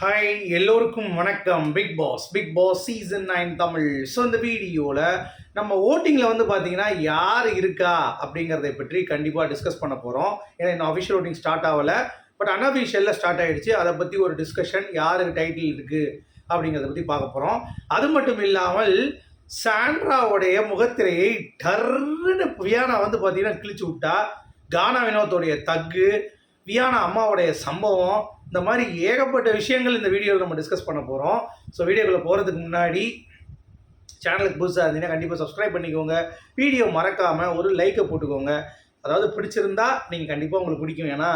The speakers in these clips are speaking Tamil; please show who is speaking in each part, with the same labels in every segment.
Speaker 1: ஹாய் எல்லோருக்கும் வணக்கம். Bigg Boss Bigg Boss season nine Tamil. So இந்த வீடியோவில் நம்ம ஓட்டிங்கில் வந்து பார்த்தீங்கன்னா யார் இருக்கா அப்படிங்கிறதை பற்றி கண்டிப்பாக டிஸ்கஸ் பண்ண போகிறோம் ஏன்னா இன்னும் அஃபிஷியல் ஓட்டிங் ஸ்டார்ட் ஆகலை. பட் அன்அஃபிஷியலில் ஸ்டார்ட் ஆகிடுச்சு அதை பற்றி ஒரு டிஸ்கஷன் யாருக்கு டைட்டில் இருக்குது அப்படிங்கிறத பற்றி பார்க்க போகிறோம் அது மட்டும் இல்லாமல் சாண்ட்ராவுடைய முகத்திரையை டர்னு வியானா வந்து பார்த்தீங்கன்னா கிழிச்சு விட்டா. கானா வினோத்தோடைய தக்கு வியானா அம்மாவுடைய சம்பவம் இந்த மாதிரி ஏகப்பட்ட விஷயங்கள் இந்த வீடியோவில் நம்ம டிஸ்கஸ் பண்ண போகிறோம் ஸோ வீடியோக்குள்ளே போகிறதுக்கு முன்னாடி சேனலுக்கு புதுசாக இருந்தீங்கன்னா கண்டிப்பாக சப்ஸ்கிரைப் பண்ணிக்கோங்க. வீடியோ மறக்காமல் ஒரு லைக்கை போட்டுக்கோங்க. அதாவது பிடிச்சிருந்தா நீங்கள் கண்டிப்பாக உங்களுக்கு பிடிக்கும். ஏன்னா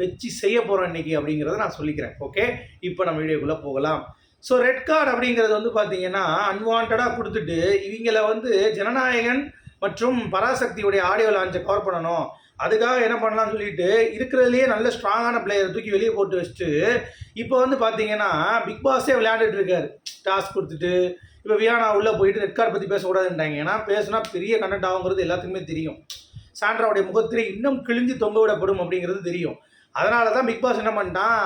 Speaker 1: வச்சு செய்ய போகிறோம் இன்னைக்கு அப்படிங்கிறத நான் சொல்லிக்கிறேன். ஓகே இப்போ நம்ம வீடியோக்குள்ளே போகலாம். ஸோ ரெட் கார்டு அப்படிங்கிறது வந்து பார்த்தீங்கன்னா அன்வான்டாக கொடுத்துட்டு இவங்கள வந்து ஜனநாயகன் மற்றும் பராசக்தியுடைய ஆடியோ லான்ச்சை கவர் பண்ணணும். அதுக்காக என்ன பண்ணலாம்னு சொல்லிட்டு இருக்கிறதுலேயே நல்ல ஸ்ட்ராங்கான பிளேயரை தூக்கி வெளியே போட்டு வச்சுட்டு இப்போ வந்து பார்த்தீங்கன்னா பிக் பாஸே விளையாண்டுட்டு இருக்காரு. டாஸ்க் கொடுத்துட்டு இப்போ வியானா உள்ளே போயிட்டு ரெட் கார்டு பற்றி பேசக்கூடாதுன்றாங்க ஏன்னா பேசுனா பெரிய கண்டென்ட் ஆகுங்கிறது எல்லாத்துக்குமே தெரியும். சாண்ட்ராவுடைய முகத்திலே இன்னும் கிழிஞ்சு தொங்க விடப்படும் அப்படிங்கிறது தெரியும். அதனால தான் பிக் பாஸ் என்ன பண்ணிட்டான்?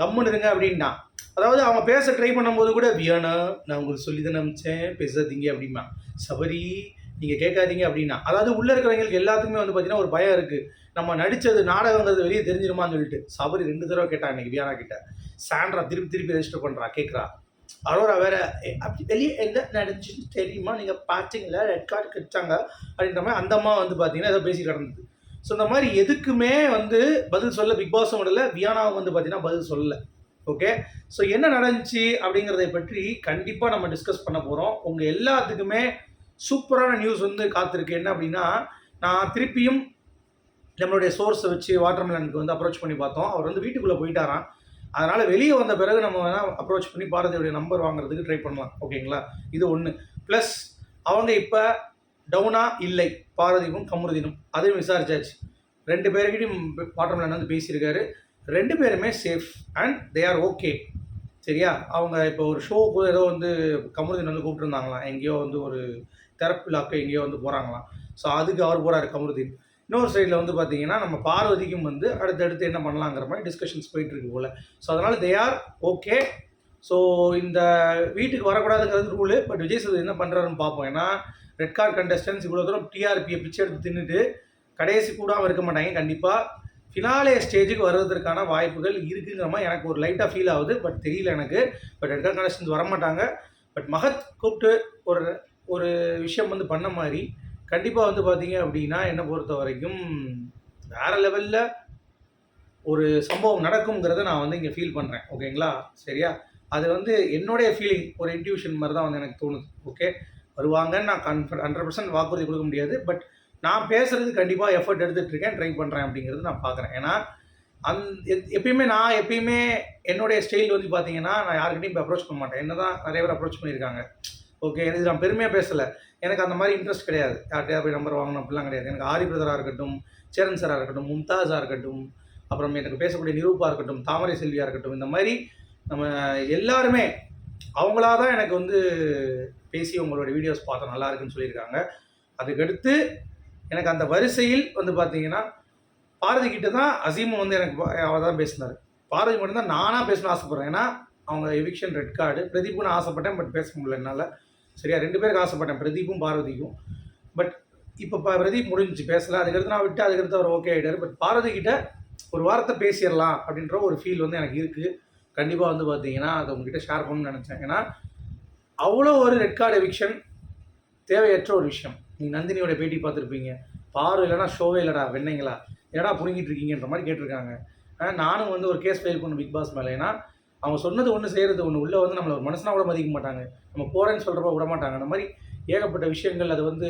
Speaker 1: கம்முன்னு இருங்க அப்படின்ட்டான். அதாவது அவங்க பேச ட்ரை பண்ணும்போது கூட வியானா நான் உங்களுக்கு சொல்லி தான் அமிச்சேன் பேசாதீங்க அப்படிமா சபரி நீங்கள் கேட்காதீங்க அப்படின்னா. அதாவது உள்ளே இருக்கிறவங்களுக்கு எல்லாத்துக்குமே வந்து பார்த்தீங்கன்னா ஒரு பயம் இருக்குது நம்ம நடித்தது நாடகங்கிறது வெளியே தெரிஞ்சிருமான்னு சொல்லிட்டு. சபரி ரெண்டு தடவை கேட்டான் இன்னைக்கு வியானா கிட்ட. சாண்ட்ரா திருப்பி திருப்பி ரெஜிஸ்டர் பண்ணுறா கேட்குறா அரோரா வேற அப்படி வெளியே என்ன நடந்துச்சுன்னு தெரியுமா? நீங்கள் பார்த்தீங்களா ரெட் கார்டு கிடைச்சாங்க. அப்படின்ற மாதிரி அந்த அம்மா வந்து பார்த்தீங்கன்னா ஏதோ பேசி கிடந்தது ஸோ இந்த மாதிரி எதுக்குமே வந்து பதில் சொல்ல பிக் பாஸும் விடல வியானாவும் வந்து பார்த்தீங்கன்னா பதில் சொல்லல. ஓகே ஸோ என்ன நடந்துச்சு அப்படிங்கிறதை பற்றி கண்டிப்பாக நம்ம டிஸ்கஸ் பண்ண போகிறோம் உங்கள் எல்லாத்துக்குமே சூப்பரான நியூஸ் வந்து காத்திருக்கு. என்ன அப்படின்னா நான் திருப்பியும் நம்மளுடைய சோர்ஸை வச்சு வாட்டர்மெலனுக்கு வந்து அப்ரோச் பண்ணி பார்த்தோம். அவர் வந்து வீட்டுக்குள்ளே போயிட்டாராம். அதனால் வெளியே வந்த பிறகு நம்ம வேணால் அப்ரோச் பண்ணி பாரதியுடைய நம்பர் வாங்குறதுக்கு ட்ரை பண்ணலாம். ஓகேங்களா இது ஒன்று ப்ளஸ் அவங்க இப்போ டவுனா இல்லை. பாரதியும் கமருதினும் அதையும் விசாரிச்சாச்சு. ரெண்டு பேருக்கிட்டையும் வாட்டர்மெலன் வந்து பேசியிருக்காரு. ரெண்டு பேருமே safe and they are okay சரியா? அவங்க இப்போ ஒரு ஷோவுக்கு ஏதோ வந்து கமருதின் வந்து கூப்பிட்டுருந்தாங்களாம். எங்கேயோ வந்து ஒரு தெரப்பிலாக்க எங்கேயோ வந்து போகிறாங்களாம் ஸோ அதுக்கு அவர் போகிறாரு கமருதீன். இன்னொரு சைடில் வந்து பார்த்தீங்கன்னா நம்ம பார்வதிக்கும் வந்து அடுத்தடுத்து என்ன பண்ணலாங்கிற மாதிரி டிஸ்கஷன்ஸ் போயிட்டுருக்கு போல். ஸோ அதனால் தே ஆர் ஓகே ஸோ இந்த வீட்டுக்கு வரக்கூடாதுங்கிறது ரூலு பட் விஜய் சேது என்ன பண்ணுறாருன்னு பார்ப்போம் ஏன்னா ரெட் கார்ட் கண்டஸ்டன்ஸ் இவ்வளோ தூரம் டிஆர்பியை பிச்சை எடுத்து தின்னுட்டு கடைசி கூடாமல் இருக்க மாட்டாங்க கண்டிப்பாக ஃபினாலே ஸ்டேஜுக்கு வர்றதற்கான வாய்ப்புகள் இருக்குங்கிற மாதிரி எனக்கு ஒரு லைட்டாக ஃபீல் ஆகுது பட் தெரியல எனக்கு. பட் ரெட் கார்ட் கண்டஸ்டன்ஸ் வரமாட்டாங்க. பட் மகத் கூப்பிட்டு ஒரு ஒரு விஷயம் வந்து பண்ண மாதிரி கண்டிப்பாக வந்து பார்த்தீங்க அப்படின்னா என்னை பொறுத்த வரைக்கும் வேறு லெவலில் ஒரு சம்பவம் நடக்குங்கிறத நான் வந்து இங்கே ஃபீல் பண்ணுறேன் ஓகேங்களா சரியா? அது வந்து என்னுடைய ஃபீலிங் ஒரு இன்ட்யூஷன் மாதிரி தான் வந்து எனக்கு தோணுது. ஓகே வருவாங்கன்னு நான் கன்ஃபர் ஹண்ட்ரட் பர்சன்ட் வாக்குறுதி கொடுக்க முடியாது. பட் நான் பேசுறது கண்டிப்பாக எஃபர்ட் எடுத்துகிட்டு இருக்கேன் ட்ரை பண்ணுறேன் அப்படிங்கிறது நான் பார்க்குறேன் ஏன்னா அந் எத் எப்பயுமே நான் எப்பயுமே என்னுடைய ஸ்டைல் வந்து பார்த்தீங்கன்னா நான் யாருக்கிட்டையும் இப்போ அப்ரோச் பண்ண மாட்டேன். என்ன தான் நிறைய பேர் அப்ரோச் பண்ணியிருக்காங்க. ஓகே எனக்கு நான் பெருமையாக பேசலை. எனக்கு அந்த மாதிரி இன்ட்ரெஸ்ட் கிடையாது. யார்கிட்டயா போய் நம்பர் வாங்கணும் அப்படிலாம் கிடையாது. எனக்கு ஆரி பிரதராக இருக்கட்டும் சேரன் சாராக இருக்கட்டும் மும்தாஸாக இருக்கட்டும் அப்புறம் எனக்கு பேசக்கூடிய நிரூபா இருக்கட்டும் தாமரை செல்வியாக இருக்கட்டும் இந்த மாதிரி நம்ம எல்லாருமே அவங்களா தான் எனக்கு வந்து பேசி உங்களோட வீடியோஸ் பார்த்தோம் நல்லா இருக்குன்னு சொல்லியிருக்காங்க. அதுக்கடுத்து எனக்கு அந்த வரிசையில் வந்து பார்த்தீங்கன்னா பாரதி கிட்ட தான் அசீமும் வந்து எனக்கு அவர் தான் பேசினார். பாரதி மட்டும்தான் நானாக பேசணும்னு ஆசைப்பட்றேன். ஏன்னா அவங்க எவிக்ஷன் ரெட் கார்டு பிரதீப்னு நான் ஆசைப்பட்டேன் பட் பேச முடியல என்னால். சரியா? ரெண்டு பேருக்கு ஆசைப்பட்டேன். பிரதீப்பும் பார்வதிக்கும். பட் இப்போ ப பிரதீப் முடிஞ்சுச்சு. பேசல. அதுக்கடுத்து நான் விட்டு அதுக்கடுத்து அவர் ஓகே ஆகிட்டார் பட் பாரதி கிட்ட ஒரு வாரத்தை பேசிடலாம் அப்படின்ற ஒரு ஃபீல் வந்து எனக்கு இருக்குது கண்டிப்பாக வந்து பார்த்தீங்கன்னா அதை உங்ககிட்ட ஷேர் பண்ணணும்னு நினச்சேன். ஏன்னா அவ்வளோ ஒரு ரெட் கார்டு எவிக்ஷன் தேவையற்ற ஒரு விஷயம். நீங்கள் நந்தினியோட பேட்டி பார்த்துருப்பீங்க. பாரு இல்லைனா ஷோவே இல்லைடா வெண்ணைங்களா ஏடா புடுங்கிட்டு இருக்கீங்கன்ற மாதிரி கேட்டிருக்காங்க. நானும் வந்து ஒரு கேஸ் ஃபைல் பண்ண பிக் பாஸ் மேலே. ஏன்னா அவங்க சொன்னது ஒன்று செய்கிறது ஒன்று உள்ளே வந்து நம்மளை ஒரு கூட மதிக்க மாட்டாங்க. நம்ம போகிறேன்னு சொல்கிறப்ப விட மாட்டாங்க அந்த மாதிரி ஏகப்பட்ட விஷயங்கள் அது வந்து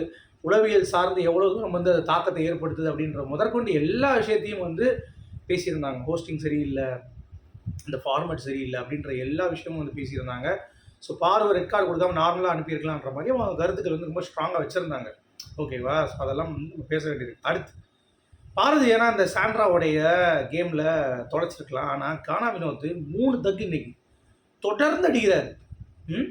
Speaker 1: உளவியல் சார்ந்து எவ்வளோ தூரம் வந்து அது தாக்கத்தை ஏற்படுத்துது அப்படின்ற முதற்கொண்டு எல்லா விஷயத்தையும் வந்து பேசியிருந்தாங்க. ஹோஸ்டிங் சரியில்லை இந்த ஃபார்மேட் சரியில்லை அப்படின்ற எல்லா விஷயமும் வந்து பேசியிருந்தாங்க. ஸோ பார்வை ரெட் கார்டு கொடுக்காம நார்மலாக அனுப்பியிருக்கலான்ற மாதிரி அவங்க கருத்துக்கள் வந்து ரொம்ப ஸ்ட்ராங்காக வச்சுருந்தாங்க. ஓகேவா ஸோ அதெல்லாம் பேச வேண்டியது. அடுத்து. பாரதி ஏன்னா அந்த சாண்ட்ராவுடைய கேமில் தொலைச்சிருக்கலாம். ஆனால் கானா வினோத் மூணு தக்கு இன்னைக்கு. தொடர்ந்து அடிக்கிறாரு. ம்?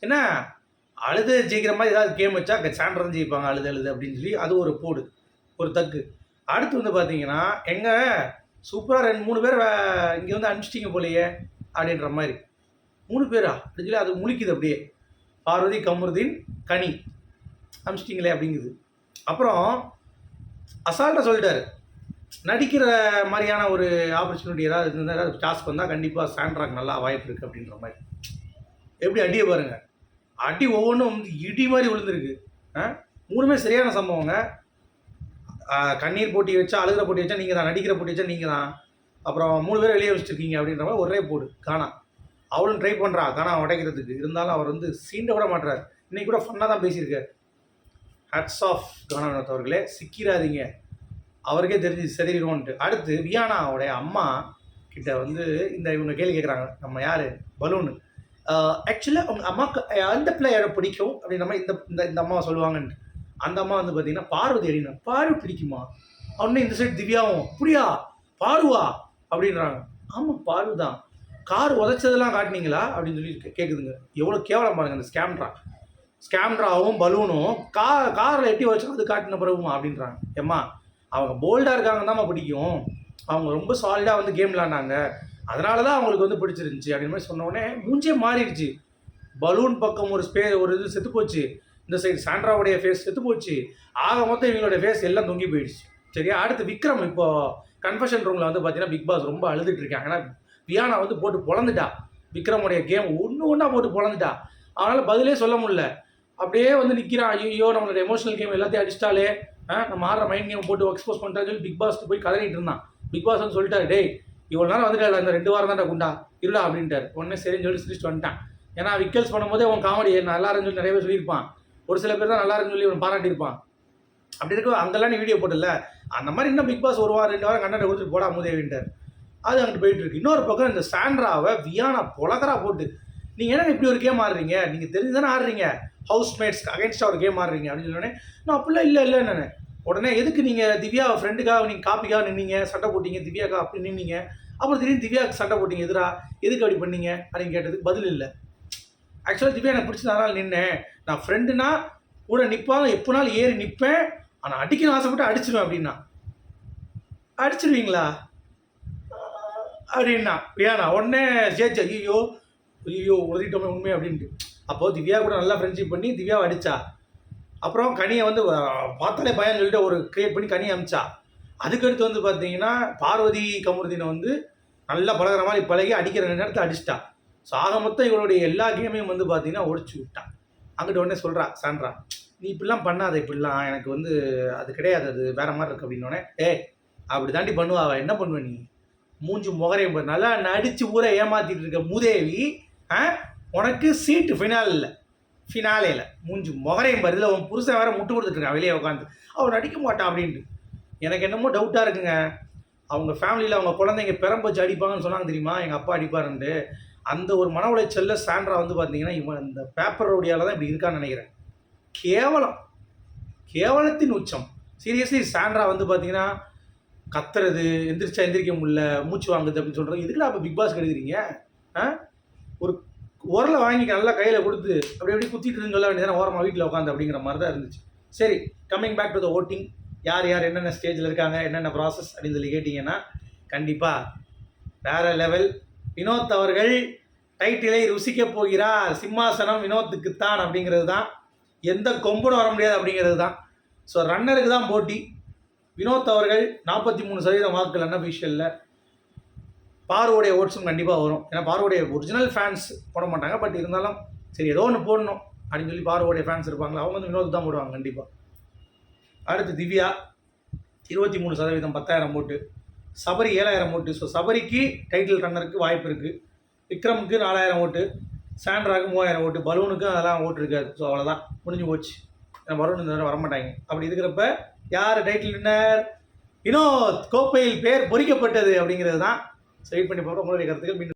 Speaker 1: என்ன? அழுது ஜெயிக்கிற மாதிரி ஏதாவது கேம் வச்சா சாண்ட்ரா தான் ஜெயிப்பாங்க அழுது அழுது அப்படின்னு சொல்லி அது ஒரு போடு ஒரு தக்கு. அடுத்து வந்து பார்த்தீங்கன்னா எங்கே சூப்பராக ரெண்டு மூணு பேர் இங்கே வந்து அனுப்பிச்சிட்டிங்க போலையே அப்படின்ற மாதிரி. மூணு பேரா? அப்படின்னு சொல்லி அது முழிக்குது அப்படியே. பார்வதி கமருதீன் கனி. அனுப்பிச்சிட்டிங்களே அப்படிங்குது. அப்புறம் அசால்ட்டாக சொல்லிட்டாரு. நடிக்கிற மாதிரியான ஒரு ஆப்பர்ச்சுனிட்டி ஏதாவது இருந்தால் ஏதாவது டாஸ்க் வந்தால் கண்டிப்பாக சாண்ட்ராக் நல்லா வாய்ப்பு இருக்குது அப்படின்ற மாதிரி. எப்படி அடியை பாருங்க. அடி ஒவ்வொன்றும் வந்து இடி மாதிரி விழுந்திருக்கு. ஆ? மூணுமே சரியான சம்பவங்க. கண்ணீர் போட்டி வச்சா அழுகிற போட்டி வச்சா நீங்கள் தான் நடிக்கிற போட்டி வச்சா நீங்கள் தான். அப்புறம் மூணு பேர் வெளியே வச்சுருக்கீங்க அப்படின்ற மாதிரி ஒரே போடு காணா. அவளும் ட்ரை பண்ணுறா காணா உடைக்கிறதுக்கு. இருந்தாலும் அவர் வந்து சீண்ட விட மாட்டுறாரு. இன்றைக்கி கூட ஃபன்னாக தான் பேசியிருக்காரு. ஹட்ஸ் ஆஃப் கானாவினத் அவர்களே. சிக்கிறாதீங்க அவருக்கே தெரிஞ்சு செதறிடுவோன்ட்டு. அடுத்து வியானாவுடைய அம்மா கிட்ட வந்து இந்த இவங்க கேள்வி கேட்குறாங்க நம்ம யார்? பலூனு. ஆக்சுவலாக அவங்க அம்மாவுக்கு அந்த பிள்ளையாரை பிடிக்கும் அப்படின்ற மாதிரி இந்த இந்த இந்த அம்மாவை சொல்லுவாங்கன்ட்டு. அந்த அம்மா வந்து பார்த்தீங்கன்னா பார்வதி அடினா பார்வை பிடிக்குமா? அப்படின்னு இந்த சைடு திவ்யாவும் அப்படியா பார்வா? அப்படின்றாங்க. ஆமாம் பாரு தான். கார் உதைச்சதெல்லாம் காட்டினீங்களா? அப்படின்னு சொல்லி கே- கேட்குதுங்க எவ்வளோ கேவலம் பாருங்க அந்த ஸ்கேம்ட்ரா ஸ்கேம்ராவும் பலூனும் கா காரில் எட்டி வச்சு அது காட்டின பிறகுமா அப்படின்றாங்க. ஏம்மா அவங்க போல்டாக இருக்காங்க தான்மா பிடிக்கும். அவங்க ரொம்ப சாலிடாக வந்து கேம் விளாண்டாங்க அதனால தான் அவங்களுக்கு வந்து பிடிச்சிருந்துச்சி அப்படின்னு மாதிரி சொன்ன உடனே மூஞ்சே மாறிடுச்சு. பலூன் பக்கம் ஒரு ஸ்பே ஒரு இது செத்து போச்சு. இந்த சைடு சாண்ட்ராவுடைய ஃபேஸ் செத்து போச்சு. ஆக மொத்தம் இவங்களோட ஃபேஸ் எல்லாம் தொங்கி போயிடுச்சு. சரியா அடுத்து விக்ரம் இப்போ கன்ஃபஷன் ரூமில் வந்து பார்த்தீங்கன்னா பிக் பாஸ் ரொம்ப அழுதுட்டு இருக்காங்க. ஏன்னா வியானா வந்து போட்டு பொழந்துட்டா. விக்ரமுடைய கேம் ஒன்று ஒன்றா போட்டு பொழந்துட்டா. அவனால் பதிலே சொல்ல முடியல. அப்படியே வந்து நிற்கிறான் ஐயோ நம்மளோட எமோஷனல் கேம் எல்லாத்தையும் அடிச்சிட்டாலே. நம்ம ஆடுற மைண்ட் கேம் போட்டு எக்ஸ்போஸ் பண்ணுறான்னு சொல்லி பிக் பாஸ்க்கு போய் கதறிட்டு இருந்தான். பிக் பாஸ் வந்து சொல்லிட்டாரு டேய் இவ்வளோ நேரம் வந்துட்டாரு அந்த ரெண்டு வாரம் தான்டா குண்டா. இருடா அப்படின்ட்டார். உடனே சரின்னு சொல்லி சிரிச்சுட்டு வந்துட்டான். ஏன்னா விக்கல்ஸ் பண்ணும்போதே அவன் காமெடி நல்லா இருந்துன்னு சொல்லி நிறைய பேர் சொல்லியிருப்பான். ஒரு சில பேர் தான் நல்லா இருக்குன்னு சொல்லி அவன் பாராட்டியிருப்பான். அப்படி இருக்க அங்கெல்லாம் நீ வீடியோ போட்டல அந்த மாதிரி இன்னும் பிக் பாஸ் ஒரு வாரம் ரெண்டு வாரம் கண்டனை கொடுத்துட்டு போடா மூதேவின்ட்டார் அது அங்கிட்டு போயிட்டு இருக்கு. இன்னொரு பக்கம் இந்த சாண்ட்ராவை வியானா பொலகரா போட்டு நீங்கள் என்ன இப்படி ஒரு கேம் ஆடுறீங்க? நீங்கள் தெரிஞ்சு தானே ஆடுறீங்க? ஹவுஸ் அகேன்ஸ்டாக ஒரு கேம் ஆடுறீங்க அப்படின்னு சொன்னோடனே நான் அப்படிலாம் இல்லை இல்லை நான் உடனே எதுக்கு நீங்கள் திவ்யா ஃப்ரெண்டுக்காக நீங்கள் காப்பிக்காக நின்னீங்க? சண்டை போட்டீங்க திவ்யாக்கா அப்படி நின்னீங்க. அப்புறம் திடீர்னு திவ்யாவுக்கு சண்டை போட்டீங்க எதிரா? எதுக்கு அப்படி பண்ணீங்க? அப்படின்னு கேட்டதுக்கு பதில் இல்லை. ஆக்சுவலாக திவ்யா எனக்கு பிடிச்சதுனால நின்னேன். நான் ஃப்ரெண்டுனா கூட நிற்பாங்க எப்போனாலும் ஏறி நிற்பேன் ஆனால் அடிக்கணும் ஆசைப்பட்டு அடிச்சிருவேன் அப்படின்னா. அடிச்சிருவீங்களா? அப்படின்னா. ஏன்னா உடனே ஜேஜ் ஐயோ ஐயோ உதவிட்டோமே உண்மை அப்படின்ட்டு. அப்போது திவ்யா கூட நல்லா ஃப்ரெண்ட்ஷிப் பண்ணி திவ்யாவை அடித்தா அப்புறம் கனியை வந்து பார்த்தாலே பயம் சொல்லிட்டு ஒரு கிரியேட் பண்ணி கனி அமிச்சா. அதுக்கடுத்து வந்து பார்த்தீங்கன்னா பார்வதி கமருதீனை வந்து நல்லா பழகுற மாதிரி பழகி அடிக்கிற நேரத்தை அடிச்சிட்டா. ஸோ ஆக மொத்தம் இவளுடைய எல்லா கேமையும் வந்து பார்த்தீங்கன்னா ஒடிச்சு விட்டான் அங்கிட்ட உடனே சொல்கிறா சாண்ட்ரா நீ இப்படிலாம் பண்ணாத இப்படிலாம். எனக்கு வந்து அது கிடையாது அது வேற மாதிரி இருக்கு அப்படின்னோடனே ஏ அப்படி தாண்டி பண்ணுவா என்ன பண்ணுவ நீ? மூஞ்சி முகரையும் நல்லா நடிச்சு ஊரை ஏமாத்திட்டு இருக்க மூதேவி ஆ உனக்கு சீட்டு ஃபினாலில் ஃபினாலேயில் மூஞ்சி முகரையும் பாரு. இதில் உன் புருஷன் வேற முட்டு கொடுத்துட்ருக்கான் வெளியே உட்காந்து அவன் நடிக்க மாட்டான் அப்படின்ட்டு. எனக்கு என்னமோ டவுட்டாக இருக்குங்க. அவங்க ஃபேமிலியில் அவங்க குழந்தைங்க பெரம்பச்சு அடிப்பாங்கன்னு சொன்னாங்க தெரியுமா? எங்கள் அப்பா அடிப்பாருன்ட்டு. அந்த ஒரு மன உளைச்சலில் சாண்ட்ரா வந்து பார்த்தீங்கன்னா இவன் இந்த பேப்பர் ரோடியால் தான் இப்படி இருக்கான்னு நினைக்கிறேன். கேவலம். கேவலத்தின் உச்சம். சீரியஸ்லி சாண்ட்ரா வந்து பார்த்தீங்கன்னா கத்துறது எந்திரிச்சா எந்திரிக்க முடியல மூச்சு வாங்குது அப்படின்னு சொல்கிறது இதுக்குலாம் அப்போ பிக் பாஸ் எடுக்கிறீங்க? ஆ? ஒரு உரலை வாங்கி நல்லா கையில் கொடுத்து அப்படி அப்படி குத்திட்டு இருந்து சொல்ல ஓரமாக வீட்டில் உட்காந்து அப்படிங்கிற மாதிரி தான் இருந்துச்சு. சரி coming back to the voting யார் யார் என்னென்ன ஸ்டேஜில் இருக்காங்க என்னென்ன ப்ராசஸ் அப்படின்னு சொல்லி கேட்டிங்கன்னா கண்டிப்பாக வேற லெவல் வினோத் அவர்கள் டைட்டிலை ருசிக்க போகிறார். சிம்மாசனம் வினோத்துக்குத்தான் அப்படிங்கிறது தான். எந்த கொம்புடும் வர முடியாது அப்படிங்கிறது தான். ஸோ ரன்னருக்கு தான் போட்டி. வினோத் அவர்கள் நாற்பத்தி மூணு சதவீதம் வாக்குகள் அன்அஃபிஷியலில் பார்வோடைய ஓட்ஸும் கண்டிப்பாக வரும். ஏன்னா பார்வோடைய ஒரிஜினல் ஃபேன்ஸ் போட மாட்டாங்க. பட் இருந்தாலும் சரி ஏதோ ஒன்று போடணும் அப்படின்னு சொல்லி பார்வோடைய ஃபேன்ஸ் இருப்பாங்களா அவங்க வந்து வினோத் தான் போடுவாங்க கண்டிப்பாக அடுத்து திவ்யா இருபத்தி மூணு சதவீதம் பத்தாயிரம் ஓட்டு. சபரி ஏழாயிரம் ஓட்டு. ஸோ சபரிக்கு டைட்டில் ரன்னருக்கு வாய்ப்பு இருக்குது விக்ரமுக்கு நாலாயிரம் ஓட்டு. சாண்ட்ராக்கு மூவாயிரம் ஓட்டு. பலூனுக்கு அதெல்லாம் ஓட்டு இருக்காது. ஸோ அவ்வளோதான் முடிஞ்சு போச்சு. ஏன்னா பலூன் இந்த தடவை வரமாட்டாங்க. அப்படி இருக்கிறப்ப யார் டைட்டில் வின்னர் வினோத்! கோப்பையில் பேர் பொறிக்கப்பட்டது அப்படிங்கிறது தான் ஸோ வெயிட் பண்ணி போகிறோம் உங்களுடைய கருத்துக்கள் மீண்டும்